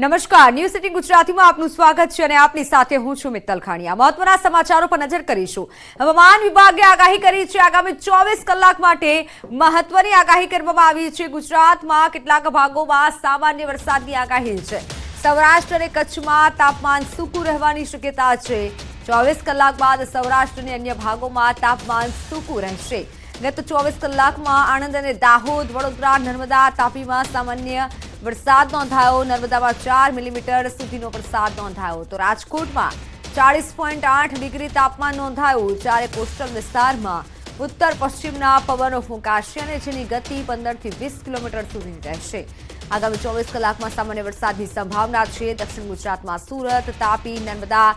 નમસ્કાર. News city ગુજરાતીમાં આપનું સ્વાગત છે અને આપની સાથે હું છું મિત્તલ ખાણીયા. મહત્વના સમાચારો પર નજર કરીશું. હવામાન વિભાગે આગાહી કરી છે, આગામી ચોવીસ કલાક માટે મહત્વની આગાહી કરવામાં આવી છે. ગુજરાતમાં કેટલાક ભાગોમાં સામાન્ય વરસાદની આગાહી છે. સૌરાષ્ટ્ર અને કચ્છમાં તાપમાન સૂકું રહેવાની શક્યતા છે. ચોવીસ કલાક બાદ સૌરાષ્ટ્રની અન્ય ભાગોમાં તાપમાન સૂકું રહેશે. ગત ચોવીસ કલાકમાં આણંદ અને દાહોદ, વડોદરા, નર્મદા, તાપીમાં સામાન્ય વરસાદ નોંધાયો, નર્મદામાં ચાર મિલીમીટર સુધીનો વરસાદ નોંધાયો. તો રાજકોટમાં ચાળીસ પોઈન્ટ આઠ ડિગ્રી તાપમાન નોંધાયું. જ્યારે કોસ્ટલ વિસ્તારમાં ઉત્તર પશ્ચિમના પવનો ફૂંકાશે અને જેની ગતિ પંદરથી વીસ કિલોમીટર સુધી રહેશે. આગામી ચોવીસ કલાકમાં સામાન્ય વરસાદની સંભાવના છે. દક્ષિણ ગુજરાતમાં સુરત, તાપી, નર્મદા,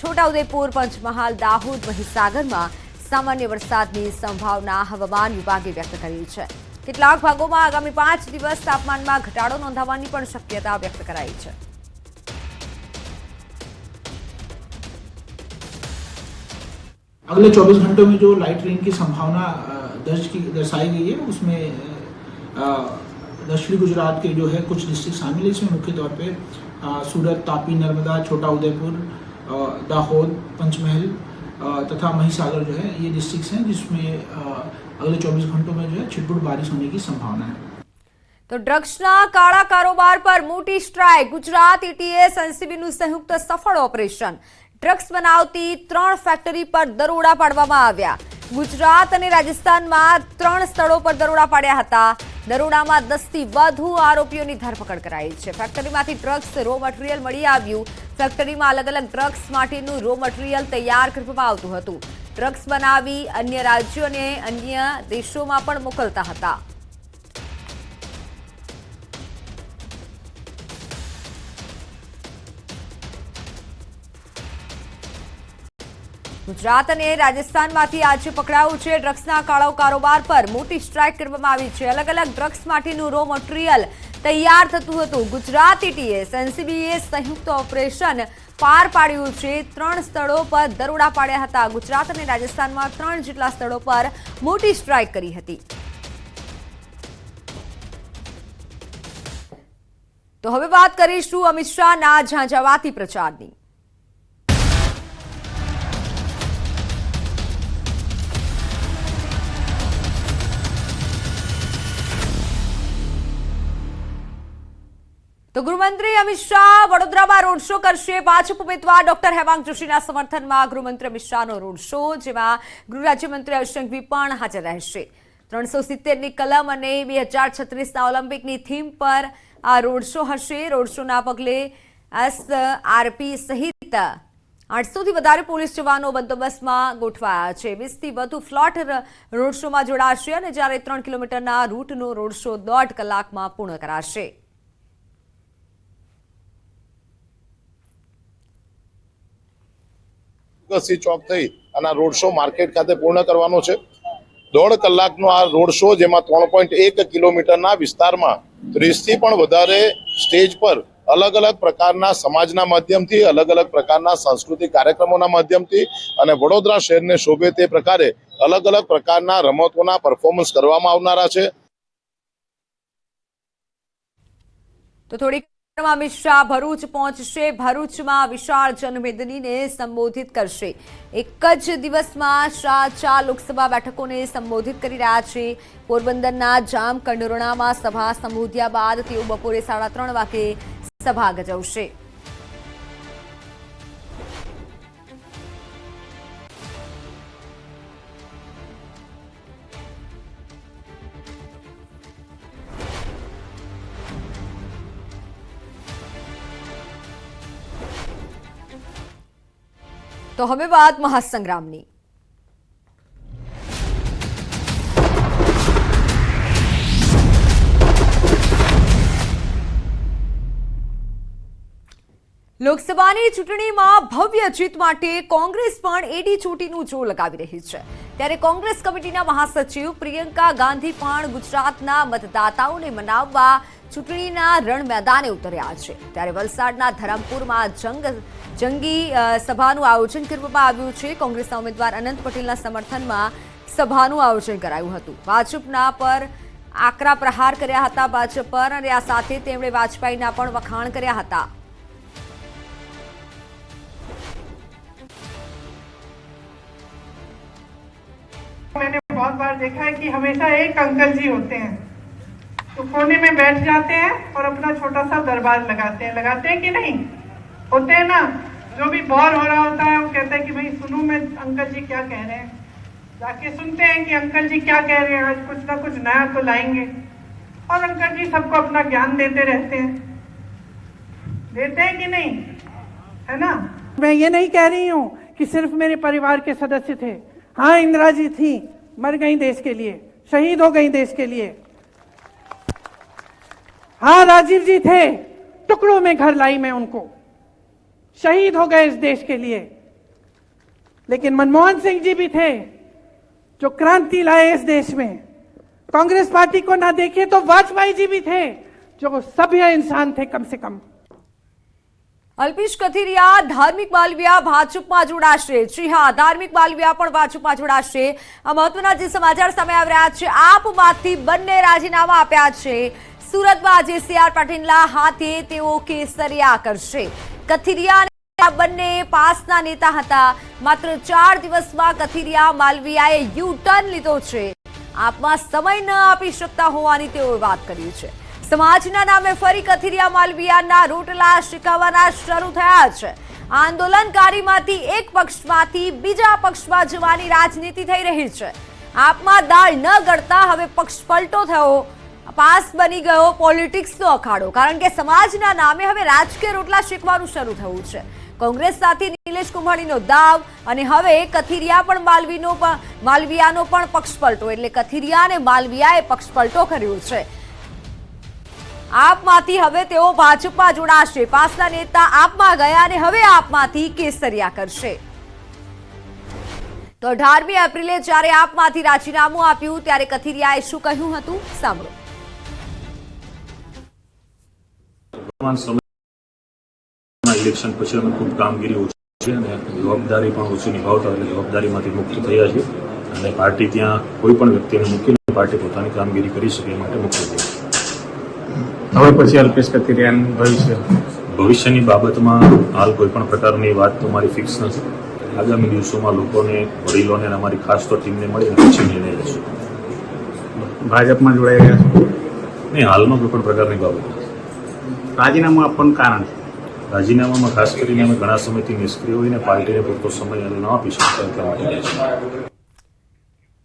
છોટાઉદેપુર, પંચમહાલ, દાહોદ, મહીસાગરમાં સામાન્ય વરસાદની સંભાવના હવામાન વિભાગે વ્યક્ત કરી છે. કેટલાક ભાગોમાં આગામી પાંચ દિવસ તાપમાનમાં ઘટાડો નોંધાવાની પણ શક્યતા વ્યક્ત કરાઈ છે अगले 24 घंटों में जो लाइट रेन की संभावना अ, दर्ज की दर्शाई गई है उसमें अ, दक्षिणी गुजरात के जो है कुछ डिस्ट्रिक्ट शामिल है इसमें मुख्य तौर पे अ, सूरत तापी नर्मदा छोटा उदयपुर अ, दाहोद पंचमहल अ, तथा महिसागर जो है ये डिस्ट्रिक्ट्स हैं जिसमें अ, अगले 24 घंटों में जो है छिटपुट बारिश होने की संभावना है તો ડ્રગ્સના કાળા કારોબાર પર મોટી સ્ટ્રાઇક ગુજરાત એટીએસ એનસીબીનું સંયુક્ત સફળ ઓપરેશન ડ્રગ્સ બનાવતી ત્રણ ફેક્ટરી પર દરોડા પાડવામાં આવ્યા ગુજરાત અને રાજસ્થાનમાં ત્રણ સ્થળો પર દરોડા પાડ્યા હતા દરોડામાં દસથી વધુ આરોપીઓની ધરપકડ કરાઈ છે. ફેક્ટરીમાંથી ડ્રગ્સ રો મટીરિયલ મળી આવ્યું. ફેક્ટરીમાં અલગ અલગ ડ્રગ્સ માટેનું રો મટીરિયલ તૈયાર કરવામાં આવતું હતું. ડ્રગ્સ બનાવી અન્ય રાજ્યો અને અન્ય દેશોમાં પણ મોકલતા હતા. ગુજરાત અને રાજસ્થાનમાંથી આજે પકડાયું છે, ડ્રગ્સના કાળો કારોબાર પર મોટી સ્ટ્રાઇક કરવામાં આવી છે. અલગ અલગ ડ્રગ્સ માટેનું રો મટીરિયલ તૈયાર થતું હતું. ગુજરાત એટીએસ એનસીબીએ સંયુક્ત ઓપરેશન પાર પાડ્યું છે. ત્રણ સ્થળો પર દરોડા પાડ્યા હતા. ગુજરાત અને રાજસ્થાનમાં ત્રણ જેટલા સ્થળો પર મોટી સ્ટ્રાઇક કરી હતી. તો હવે વાત કરીશું અમિત શાહના ઝાંઝાવાતી પ્રચારની. તો ગૃહમંત્રી અમિત શાહ વડોદરામાં રોડ શો કરશે. ભાજપ ઉમેદવાર ડોક્ટર હેમાંગ જોશીના સમર્થનમાં ગૃહમંત્રી અમિત શાહનો રોડ શો, જેમાં ગૃહ રાજ્યમંત્રી હર્ષ પણ હાજર રહેશે. ત્રણસો સિત્તેરની કલમ અને બે હજાર છત્રીસના ઓલિમ્પિકની થીમ પર આ રોડ શો હશે. રોડ શોના પગલે એસ આરપી સહિત આઠસોથી વધારે પોલીસ જવાનો બંદોબસ્તમાં ગોઠવાયા છે. વીસથી વધુ ફ્લોટ રોડ શોમાં જોડાશે અને જ્યારે ત્રણ કિલોમીટરના રૂટનો રોડ શો દોઢ કલાકમાં પૂર્ણ કરાશે. સી ચોક થઈ અને રોડ શો માર્કેટ ખાતે પૂર્ણ કરવાનો છે. દોઢ કલાકનો આ રોડ શો જેમાં ત્રણ પોઈન્ટ એક કિલોમીટરના વિસ્તારમાં ત્રીસથી પણ વધારે સ્ટેજ પર અલગ અલગ પ્રકારના સમાજના માધ્યમથી, અલગ અલગ પ્રકારના સાંસ્કૃતિક કાર્યક્રમોના માધ્યમથી અને વડોદરા શહેરને શોભે તે પ્રકારે અલગ અલગ પ્રકારના રમતોના પરફોર્મન્સ કરવામાં આવનારા છે. તો થોડીક અમિત શાહ ભરૂચ પહોંચશે, ભરૂચમાં વિશાળ જનમેદનીને સંબોધિત કરશે. એક જ દિવસમાં શાહ ચાર લોકસભા બેઠકોને સંબોધિત કરી રહ્યા છે. પોરબંદરના જામ કંડોરણામાં સભા સંબોધ્યા બાદ તેઓ બપોરે સાડા ત્રણ વાગે સભા ગજવશે. તો હવે વાત મહાસંગ્રામની. લોકસભાની ચૂંટણીમાં ભવ્ય જીત માટે કોંગ્રેસ પણ એડી ચોટીનું જોર લગાવી રહી છે. ત્યારે કોંગ્રેસ કમિટીના મહાસચિવ પ્રિયંકા ગાંધી પણ ગુજરાતના મતદાતાઓને મનાવવા ચૂંટણીના રણ મેદાને ઉતર્યા છે ત્યારે વલસાડના ધરમપુરમાં જંગ જંગી અ, સભાનું આયોજન કરવામાં આવ્યું છે કોંગ્રેસના ઉમેદવાર અનંત પટેલના સમર્થનમાં સભાનું આયોજન કરાયું હતું ભાજપના પર આકરા પ્રહાર કર્યા હતા ભાજપ પર અને આ સાથે તેમણે વાજપેયીના પણ વખાણ કર્યા હતા मैंने बहुत बार देखा है कि हमेशा एक अंकल जी होते हैं तो कोने में बैठ जाते हैं और अपना छोटा सा दरबार लगाते हैं। लगाते हैं कि नहीं? होते हैं ना? जो भी बोर हो रहा होता है, वो कहते हैं कि भाई, सुनू, मैं अंकल जी क्या कह रहे हैं। जाके सुनते हैं कि अंकल जी क्या कह रहे हैं। आज कुछ ना कुछ नया तो लाएँगे। और अंकल जी सबको अपना ज्ञान देते रहते हैं। देते हैं कि नहीं? है ना? मैं ये नहीं कह रही हूँ कि सिर्फ़ मेरे परिवार के सदस्य थे। हाँ इंदिरा जी थी, मर गई देश के लिए, शहीद हो गई देश के लिए। हाँ राजीव जी थे टुकड़ों में घर लाई मैं उनको शहीद हो गए इस देश के लिए लेकिन मनमोहन सिंह जी भी थे जो क्रांति लाए इस देश में कांग्रेस पार्टी को ना देखे तो वाजपेयी जी भी थे जो सभ्य इंसान थे कम से कम અલ્પેશ કથિરિયા ધાર્મિક માલવિયા ભાજપમાં જોડાશે જી હા ધાર્મિક માલવિયા પણ ભાજપમાં જોડાશે આ મહત્વના જે સમાચાર સામે આવી રહ્યા છે આપમાંથી બંને રાજીનામા આપ્યા છે સુરતમાં આજે સીઆર પાટીલના હાથે તેઓ કેસરિયા કરશે કથિરિયા બંને પાસના નેતા હતા. માત્ર ચાર દિવસમાં કથિરિયા માલવિયાએ યુ ટર્ન લીધો છે. આપમાં સમય ન આપી શકતા હોવાની તેઓએ વાત કરી છે. સમાજના નામે ફરી કથિરિયા માલવિયાના રોટલા શીખવવાના શરૂ થયા છે. આંદોલનકારીમાંથી એક પક્ષમાંથી બીજા પક્ષમાં જવાની રાજનીતિ થઈ રહી છે. આપમાં દાળ ન ગળતા હવે પક્ષ પલટો થયો. પાસ બની ગયો પોલિટિક્સનો અખાડો, કારણ કે સમાજના નામે હવે રાજકીય રોટલા શીખવાનું શરૂ થયું છે. કોંગ્રેસ સાથે નિલેશ કુંભાણીનો દાવ અને હવે કથિરિયા પણ માલવીનો પણ માલવિયાનો પણ પક્ષ પલટો એટલે કથિરિયા અને માલવિયાએ પક્ષ પલટો કર્યો છે. આપમાંથી હવે તેઓ ભાજપમાં જોડાશે. પાસના નેતા આપમાં ગયા અને હવે આપમાંથી કેસરિયા કરશે. તો અઢારમી એપ્રિલે જ્યારે આપમાંથી રાજીનામું આપ્યું, ત્યારે કથિરિયાએ શું કહ્યું હતું? સાંભળો. વર્તમાન સમયમાં ઇલેક્શન પછી અમે ખૂબ કામગીરી ઓછી છે અને જવાબદારી પણ ઓછી નિભાવતા એટલે જવાબદારીમાંથી મુક્ત થયા છે અને પાર્ટી ત્યાં કોઈ પણ વ્યક્તિને મૂકીને પાર્ટી પોતાની કામગીરી કરી શકે એ માટે મુક્ત થઈ હવે પછી અલ્પેશ કથિરિયાનું ભવિષ્ય. ભવિષ્યની બાબતમાં હાલ કોઈ પણ પ્રકારની વાત તો મારી ફિક્સ નથી. આગામી દિવસોમાં લોકોને વડીલોને અને અમારી ખાસ તો ટીમને મળીને પછી નિર્ણય લેશું. ભાજપમાં જોડાઈ રહ્યા છો? નહીં હાલમાં કોઈ પણ પ્રકારની બાબત નથી. રાજીનામું આપવાનું કારણ રાજીનામામાં ખાસ કરીને અમે ઘણા સમયથી નિષ્ક્રિય હોઈને પાર્ટીને પૂરતો સમય ન આપી શકતા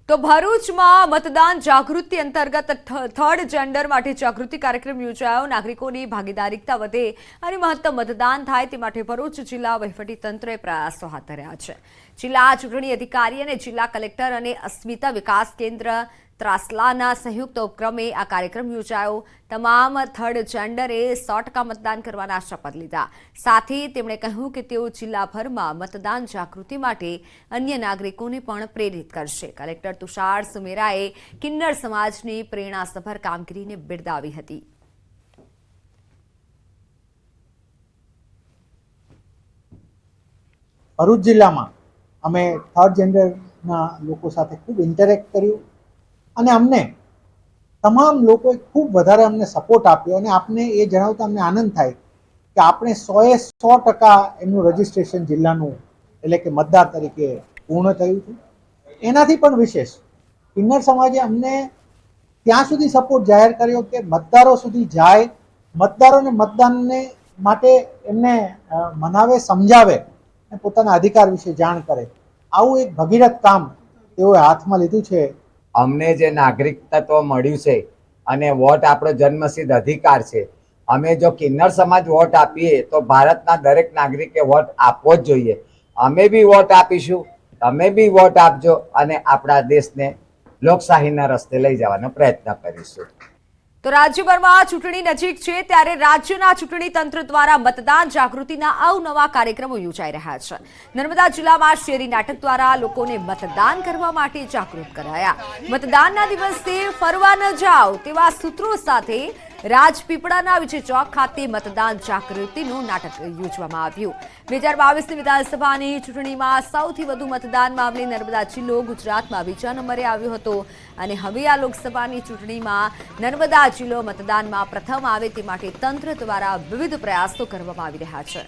તો ભરૂચમાં મતદાન જાગૃતિ અંતર્ગત થર્ડ જેન્ડર માટે જાગૃતિ કાર્યક્રમ યોજાયો. નાગરિકોની ભાગીદારીતા વધે અને મહત્તમ મતદાન થાય તે માટે ભરૂચ જિલ્લા વહીવટીતંત્રએ પ્રયાસો હાથ ધર્યા છે. જિલ્લા ચૂંટણી અધિકારી અને જિલ્લા કલેક્ટર અને અસ્મિતા વિકાસ કેન્દ્ર ત્રાસલાના સંયુક્ત ઉપક્રમે આ કાર્યક્રમ યોજાયો. તમામ થર્ડ જેન્ડરે સો મતદાન કરવાના શપથ લીધા. સાથે તેમણે કહ્યું કે તેઓ જિલ્લાભરમાં મતદાન જાગૃતિ માટે અન્ય નાગરિકોને પણ પ્રેરિત કરશે. કલેક્ટર તુષાર સુમેરાએ કિન્નર સમાજની પ્રેરણાસભર કામગીરીને બિરદાવી હતી. ભરૂચ જિલ્લામાં અમે થર્ડ જેન્ડરના લોકો સાથે ખૂબ ઇન્ટરેક્ટ કર્યું. અને અમને તમામ લોકોએ ખૂબ વધારે અમને સપોર્ટ આપ્યો અને આપને એ જણાવતા અમને આનંદ થાય કે આપણે સોએ સો ટકા એમનું રજિસ્ટ્રેશન જિલ્લાનું એટલે કે મતદાર તરીકે પૂર્ણ થયું છે. એનાથી પણ વિશેષ કિન્નર સમાજે અમને ત્યાં સુધી સપોર્ટ જાહેર કર્યો કે મતદારો સુધી જાય મતદારોને મતદાનને માટે એમને મનાવે, સમજાવે અને પોતાના અધિકાર વિશે જાણ કરે. આવું એક ભગીરથ કામ તેઓએ હાથમાં લીધું છે. અમને જે નાગરિક તત્વ મળ્યું છે અને વોટ આપણો જન્મસિદ્ધ અધિકાર છે, અમે જો કિન્નર સમાજ વોટ આપીએ તો ભારતના દરેક નાગરિકે વોટ આપવો જ જોઈએ. અમે બી વોટ આપીશું, તમે બી વોટ આપજો અને આપણા દેશને લોકશાહીના રસ્તે લઈ જવાનો પ્રયત્ન કરીશું. તો રાજ્યભરમાં ચૂંટણી નજીક છે, ત્યારે રાજ્યના ચૂંટણી તંત્ર દ્વારા મતદાન જાગૃતિના અવનવા કાર્યક્રમો યોજાઈ રહ્યા છે. નર્મદા જિલ્લામાં શેરી નાટક દ્વારા લોકોને મતદાન કરવા માટે જાગૃત કરાયા. મતદાનના દિવસે ફરવા ન જાઓ તેવા સૂત્રો સાથે રાજપીપળાના વિજય ખાતે મતદાન જાગૃતિનું નાટક યોજવામાં આવ્યું. બે હજાર બાવીસની વિધાનસભાની ચૂંટણીમાં સૌથી વધુ મતદાન મામલે નર્મદા જિલ્લો ગુજરાતમાં બીજા નંબરે આવ્યો હતો. અને હવે આ લોકસભાની ચૂંટણીમાં નર્મદા જિલ્લો મતદાનમાં પ્રથમ આવે તે માટે તંત્ર દ્વારા વિવિધ પ્રયાસો કરવામાં આવી રહ્યા છે.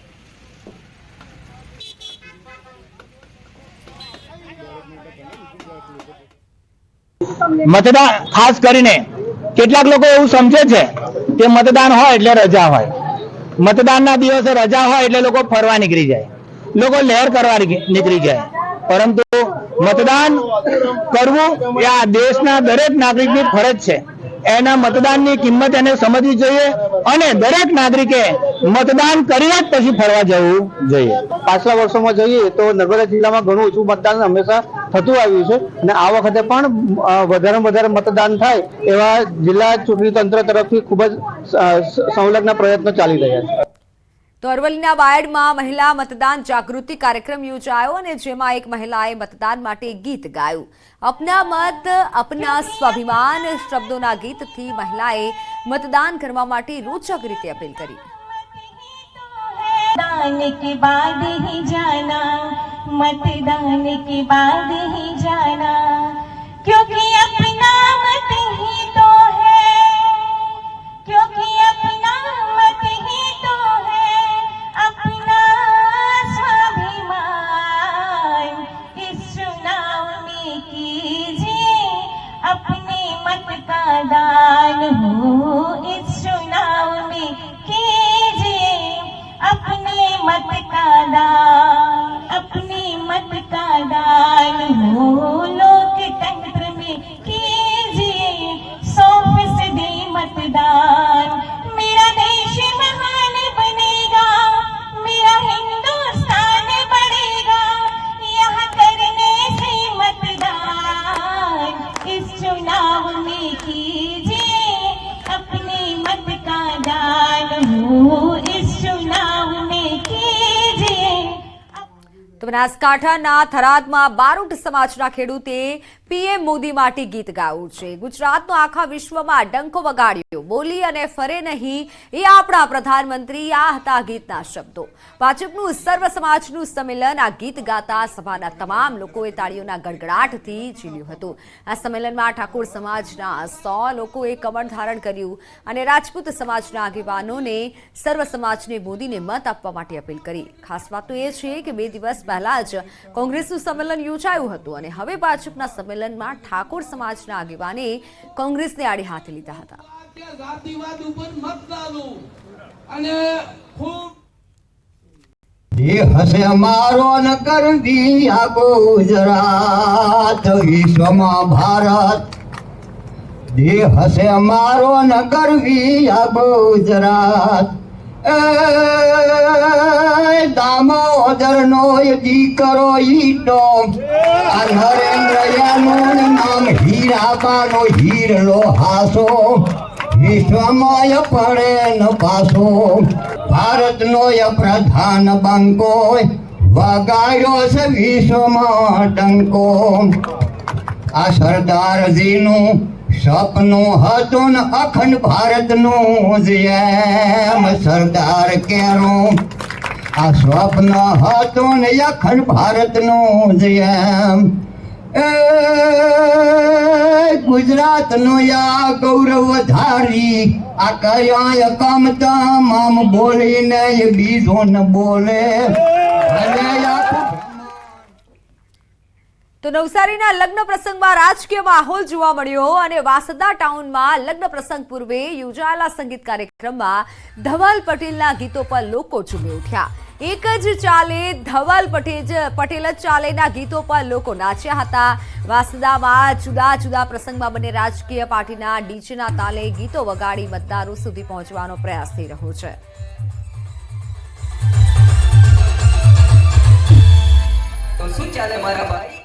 મતદાન ખાસ કરીને કેટલાક લોકો એવું સમજે છે કે મતદાન હોય એટલે રજા હોય. મતદાનના દિવસે રજા હોય એટલે લોકો ફરવા નીકળી જાય. લોકો લહેર કરવા નીકળી જાય. પરંતુ મતદાન કરવું એ આ દેશના દરેક નાગરિકની ફરજ છે. એના મતદાનની કિંમત એને સમજવી જોઈએ અને દરેક નાગરિકે મતદાન કરીને જ પછી ફરવા જવું જોઈએ. પાછલા વર્ષોમાં જોઈએ તો નર્મદા જિલ્લામાં ઘણું ઓછું મતદાન હંમેશા થતું આવ્યું છે અને આ વખતે પણ વધારે વધારે મતદાન થાય એવા જિલ્લા ચૂંટણી તંત્ર તરફથી ખૂબ જ સંલગ્ન પ્રયત્નો ચાલી રહ્યા છે. તો અરવલ્લીના બાયડમાં મહિલા મતદાન જાગૃતિ કાર્યક્રમ યોજાયો અને જેમાં એક મહિલાએ મતદાન માટે ગીત ગાયું અપના મત અપના સ્વાભિમાન શબ્દોના ગીતથી મહિલાએ મતદાન કરવા માટે રોચક રીતે અપીલ કરી मतदान के बाद ही जाना मतदान के बाद ही जाना क्योंकि मतदान मेरा देश महान बनेगा मेरा हिंदुस्तान बढ़ेगा यहाँ करने से मतदान इस चुनाव में कीजिए अपने मत का दान हो इस चुनाव में कीजिए તો બનાસકાંઠાના થરાદમાં બારોટ સમાજના ખેડૂતે પીએમ મોદી માટે ગીત ગાવું છે. ગુજરાતનો આખા વિશ્વમાં ડંકો વગાડ્યો. બોલી અને ફરે નહીં એ આપણા પ્રધાનમંત્રી આ હતા ગીતના શબ્દો. ભાજપનું સર્વ સમાજનું સંમેલન આ ગીત ગાતા સભાના તમામ લોકોએ તાળીઓના ગડગડાટથી ઝીલ્યું હતું. આ સંમેલનમાં ઠાકોર સમાજના સો લોકોએ કમળ ધારણ કર્યું અને રાજપૂત સમાજના આગેવાનોને, સર્વ સમાજને મોદીને મત આપવા માટે અપીલ કરી. ખાસ વાત તો એ છે કે બે દિવસ પહેલા જ કોંગ્રેસનું સંમેલન યોજાયું હતું અને હવે ભાજપના સંમેલનમાં ઠાકોર સમાજના આગેવાને કોંગ્રેસને આડે હાથે લીધા હતા. જાતિવાદ ઉપર મત ડાલો અને ખૂબ એ હસે મારો ન કરવી ગુજરાત વિશ્વમાં ભારત. દે હશે અમારો ન કરવી ગુજરાત. એ દામોદર નો દીકરો ઈટો આ નરેન્દ્રયાનું નામ હીરાબાનો હીરલો હાસો. વિશ્વમય પડે ન પાસો. ભારતનો પ્રધાન બંકો. વગાડ્યો છે વિશ્વમાં ટંકો. આ સરદારજીનું સપનું હતું ને અખંડ ભારતનું જેમ સરદાર કેરું આ સ્વપ્ન હતું ને અખંડ ભારતનું જેમ એ ગુજરાતનો યા ગૌરવ ધારી આ કયા કામ તમામ બોલીને એ બીજો ન બોલે તો નવસારીના લગ્ન પ્રસંગમાં રાજકીય માહોલ જોવા મળ્યો અને વાસદા ટાઉનમાં લગ્ન પ્રસંગ પૂર્વે યોજાયેલા સંગીત કાર્યક્રમમાં ધવલ પટેલના ગીતો પર લોકો ઝૂમી ઉઠ્યા. એક જ ચાલે, ધવલ પટેલ પટેલ ચાલેના ગીતો પર લોકો નાચ્યા હતા. વાસદામાં જુદા જુદા પ્રસંગમાં બંને રાજકીય પાર્ટીના ડીજેના તાલે ગીતો વગાડી મતદારો સુધી પહોંચવાનો પ્રયાસ થઈ રહ્યો છે. શું ચાલે મારા ભાઈ?